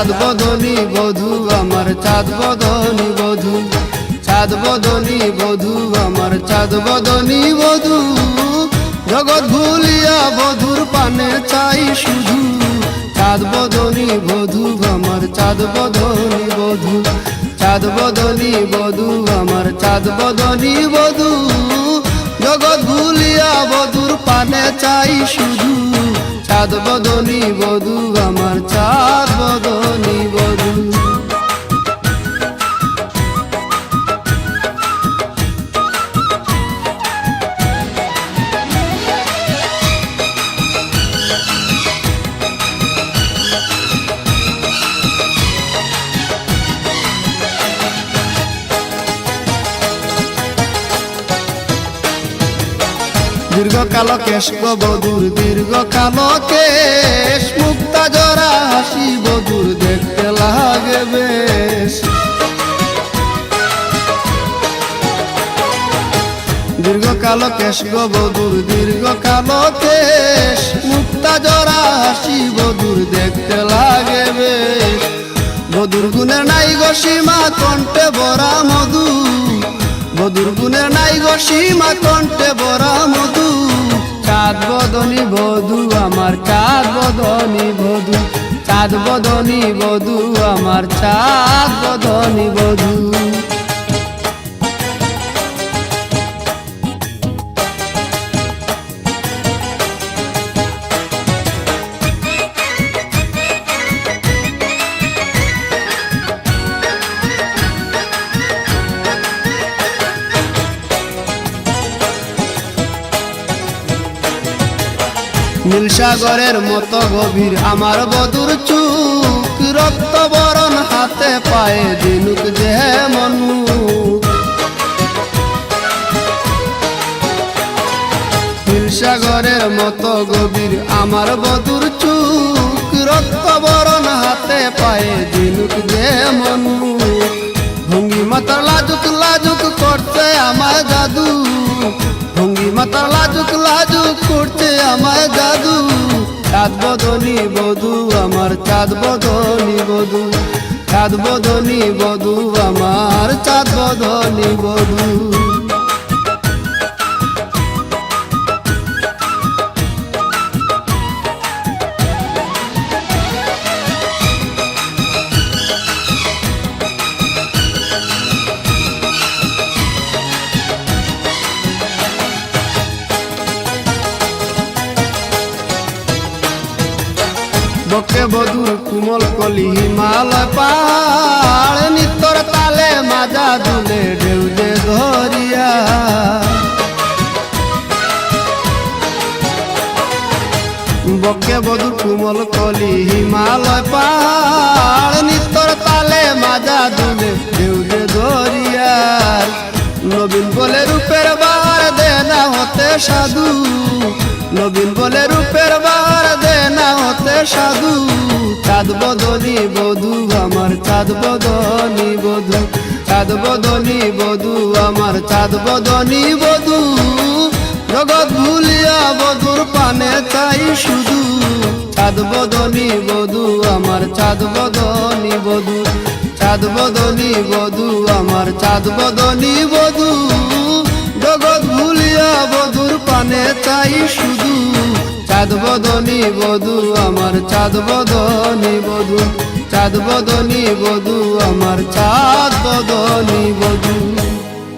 চাঁদ বদনী বধু, আমার চাঁদ বদনী বধু। চাঁদ বদনী বধু, আমার চাঁদ বদনী বধু। জগৎ ভুলিয়া বধুর পানে চাই শুধু। চাঁদ বদনী বধু, আমার চাঁদ বদনী বধু। চাঁদ বদনী বধু, আমার চাঁদ বদনী বধু। জগৎ ভুলিয়া বধুর পানে চাই শুধু। চাঁদ বদনী বধু, আমার চাঁদ দীর্ঘকাল কেশ বধুর দীর্ঘকাল কেশ মুক্তা জরা হাসি বধুর দেখতে লাগে বেশ। দীর্ঘকাল কেশ বধুর দীর্ঘকাল কেশ মুক্তা জরা হাসি বধুর দেখতে লাগে বেশ। বধুর গুণের নাই গো সীমা, কণ্ঠে ভরা মধু বধুর গুণের নাই গো সীমা কণ্ঠে বড় মধু। চাঁদ বদনি বধু, আমার চাঁদ বদনি বধু। চাঁদ বদনি বধু, আমার চাঁদ বদনি বধু। নীলসাগরের মতো গভীর আমার বদুর চুক। রক্ত বরণ হাতে পায়ে দিনুক যে মনু নীলসাগরের মতো গভীর আমার বদুর চুক। রক্ত বরণ হাতে পায়ে দিনুক যে মনু ভঙ্গি মাতার লাজুক লাজুক করতে আমার জাদু। চাঁদ বদনি বধু আমার চাঁদ বদনি বধু। চাঁদ বদনি বধু আমার চাঁদ বদনি বধু। বধুর কুমল কলি হিমালয় পাহাড়, নিতর তালে মাজা দুলে ঢেউ যে ধরিয়া। বকে বধুর কুমল কলি হিমালয় পাহাড়, নিতর তালে মাজা দুলে ঢেউ যে ধরিয়া। নবীন বলে, রূপের বার দে না হতে সাধু। নবীন বলে, রূপের বার দে না হতে সাধু। চাঁদ বদনী বধু, আমার চাঁদ বদনী বধু। চাঁদ বদনী বধু, আমার চাঁদ বদনী বধু। জগৎ ভুলিয়া বধুর পানে চাই শুধু। চাঁদ বদনী বধু, আমার চাঁদ বদনী বধু। চাঁদ বদনী বধু, আমার চাঁদ বদনী বধু। জগৎ ভুলিয়া বধুর পানে চাই শুধু। চাঁদ বদনি বধু আমার চাঁদ বদনি বধু। চাঁদ বদনি বধু আমার চাঁদ বদনি বধু।